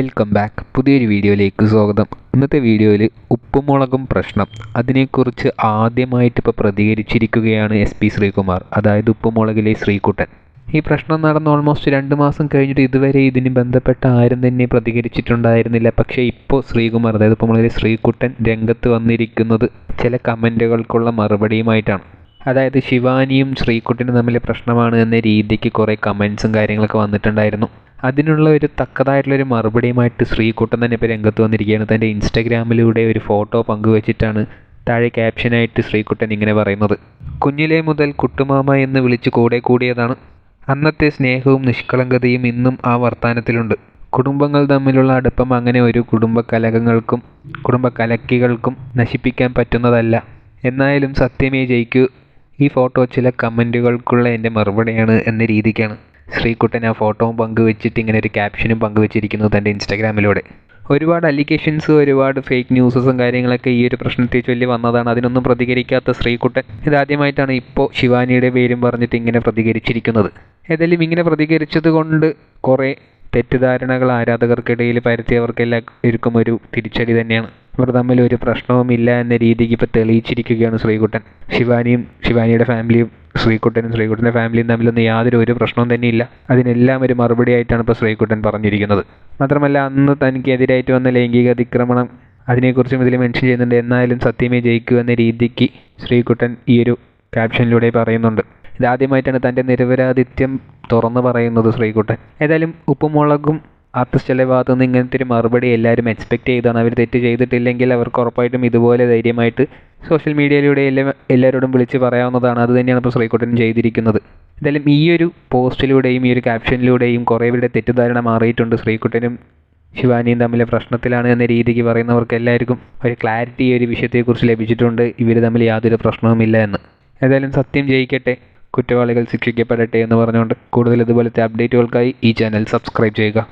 Welcome back പുതിയൊരു വീഡിയോയിലേക്ക് സ്വാഗതം. ഇന്നത്തെ വീഡിയോയിൽ ഉപ്പുമുളകും പ്രശ്നം. അതിനെക്കുറിച്ച് ആദ്യമായിട്ട് ഇപ്പോൾ പ്രതികരിച്ചിരിക്കുകയാണ് എസ് പി ശ്രീകുമാർ അതായത് ഉപ്പുമുളകിലെ ശ്രീകുട്ടൻ. ഈ പ്രശ്നം നടന്ന് ഓൾമോസ്റ്റ് രണ്ട് മാസം കഴിഞ്ഞിട്ട് ഇതുവരെ ഇതിന് ബന്ധപ്പെട്ട ആരും തന്നെ പ്രതികരിച്ചിട്ടുണ്ടായിരുന്നില്ല. പക്ഷേ ഇപ്പോൾ ശ്രീകുമാർ അതായത് ഉപ്പുമുളകിലെ ശ്രീകുട്ടൻ രംഗത്ത് വന്നിരിക്കുന്നത് ചില കമന്റുകൾക്കുള്ള മറുപടിയുമായിട്ടാണ്. അതായത് ശിവാനിയും ശ്രീകുട്ടനും തമ്മിലെ പ്രശ്നമാണ് എന്ന രീതിക്ക് കുറേ കമൻസും കാര്യങ്ങളൊക്കെ വന്നിട്ടുണ്ടായിരുന്നു. അതിനുള്ള ഒരു തക്കതായിട്ടുള്ള ഒരു മറുപടിയുമായിട്ട് ശ്രീകുട്ടൻ തന്നെ ഇപ്പോൾ രംഗത്ത് വന്നിരിക്കുകയാണ്. തന്റെ ഇൻസ്റ്റഗ്രാമിലൂടെ ഒരു ഫോട്ടോ പങ്കുവച്ചിട്ടാണ് താഴെ ക്യാപ്ഷനായിട്ട് ശ്രീകുട്ടൻ ഇങ്ങനെ പറയുന്നത്. കുഞ്ഞിലെ മുതൽ കുട്ടുമാമ എന്ന് വിളിച്ച് കൂടെ കൂടിയതാണ്. അന്നത്തെ സ്നേഹവും നിഷ്കളങ്കതയും ഇന്നും ആ വർത്തമാനത്തിലുണ്ട് കുടുംബങ്ങൾ തമ്മിലുള്ള അടുപ്പം അങ്ങനെ ഒരു കുടുംബ കലകങ്ങൾക്കും കുടുംബ കലക്കികൾക്കും നശിപ്പിക്കാൻ പറ്റുന്നതല്ല. എന്നായാലും സത്യമേ ജയിക്കൂ. ഈ ഫോട്ടോ ചില കമന്റുകൾക്കുള്ള എന്റെ മറുപടിയാണ് എന്ന രീതിക്കാണ്. ശ്രീകുട്ടൻ ആ ഫോട്ടോവും പങ്കുവെച്ചിട്ട് ഇങ്ങനെ ഒരു ക്യാപ്ഷനും പങ്കുവച്ചിരിക്കുന്നു തന്റെ ഇൻസ്റ്റാഗ്രാമിലൂടെ ഒരുപാട് അലിഗേഷൻസ് ഒരുപാട് ഫേക്ക് ന്യൂസസും കാര്യങ്ങളൊക്കെ ഈ ഒരു പ്രശ്നത്തെ ചൊല്ലി വന്നതാണ്. അതിനൊന്നും പ്രതികരിക്കാത്ത ശ്രീകുട്ടൻ ഇതാദ്യമായിട്ടാണ് ഇപ്പോൾ ശിവാനിയുടെ പേരും പറഞ്ഞിട്ട് ഇങ്ങനെ പ്രതികരിച്ചിരിക്കുന്നത്. ഏതായാലും ഇങ്ങനെ പ്രതികരിച്ചത് കൊണ്ട് കുറേ തെറ്റിദ്ധാരണകൾ ആരാധകർക്കിടയിൽ പരത്തിയവർക്കെല്ലാം ഇരിക്കും ഒരു തിരിച്ചടി തന്നെയാണ്. ഇവർ തമ്മിൽ ഒരു പ്രശ്നവുമില്ല എന്ന രീതിക്ക് ഇപ്പോൾ തെളിയിച്ചിരിക്കുകയാണ് ശ്രീകുട്ടൻ. ശിവാനിയും ശിവാനിയുടെ ഫാമിലിയും ശ്രീകുട്ടനും ശ്രീകുട്ടന്റെ ഫാമിലിയും തമ്മിലൊന്നും യാതൊരു ഒരു പ്രശ്നവും തന്നെയില്ല അതിനെല്ലാം ഒരു മറുപടി ആയിട്ടാണ് ഇപ്പോൾ ശ്രീകുട്ടൻ പറഞ്ഞിരിക്കുന്നത്. മാത്രമല്ല അന്ന് തനിക്കെതിരായിട്ട് വന്ന ലൈംഗിക അതിക്രമണം അതിനെക്കുറിച്ചും ഇതിൽ മെൻഷൻ ചെയ്യുന്നുണ്ട്. എന്നാലും സത്യമേ ജയിക്കൂ എന്ന രീതിക്ക് ശ്രീകുട്ടൻ ഈ ഒരു ക്യാപ്ഷനിലൂടെ പറയുന്നുണ്ട്. ഇതാദ്യമായിട്ടാണ് തന്റെ നിരപരാധിത്യം തുറന്നു പറയുന്നത് ശ്രീകുട്ടൻ. ഏതായാലും ഉപ്പും മുളകും ആർട്ടിസ്റ്റുകളുടെ ഭാഗത്തു നിന്ന് ഇങ്ങനത്തെ ഒരു മറുപടി എല്ലാവരും എക്സ്പെക്റ്റ് ചെയ്താണ്. അവർ തെറ്റ് ചെയ്തിട്ടില്ലെങ്കിൽ അവർക്ക് ഉറപ്പായിട്ടും ഇതുപോലെ ധൈര്യമായിട്ട് സോഷ്യൽ മീഡിയയിലൂടെ എല്ലാ എല്ലാവരോടും വിളിച്ച് പറയാവുന്നതാണ്. അത് തന്നെയാണ് ഇപ്പോൾ ശ്രീകുട്ടൻ ചെയ്തിരിക്കുന്നത്. എന്തായാലും ഈ ഒരു പോസ്റ്റിലൂടെയും ഈ ഒരു ക്യാപ്ഷനിലൂടെയും കുറേ പേരുടെ തെറ്റിദ്ധാരണ മാറിയിട്ടുണ്ട് ശ്രീകുട്ടനും ശിവാനിയും തമ്മിലെ പ്രശ്നത്തിലാണ് എന്ന രീതിക്ക് പറയുന്നവർക്ക് എല്ലാവർക്കും ഒരു ക്ലാരിറ്റി ഈ ഒരു വിഷയത്തെക്കുറിച്ച് ലഭിച്ചിട്ടുണ്ട്. ഇവർ തമ്മിൽ യാതൊരു പ്രശ്നവുമില്ല എന്ന്. ഏതായാലും സത്യം ജയിക്കട്ടെ കുറ്റവാളികൾ ശിക്ഷിക്കപ്പെടട്ടെ എന്ന് പറഞ്ഞുകൊണ്ട് കൂടുതൽ ഇതുപോലത്തെ അപ്ഡേറ്റുകൾക്കായി ഈ ചാനൽ സബ്സ്ക്രൈബ് ചെയ്യുക.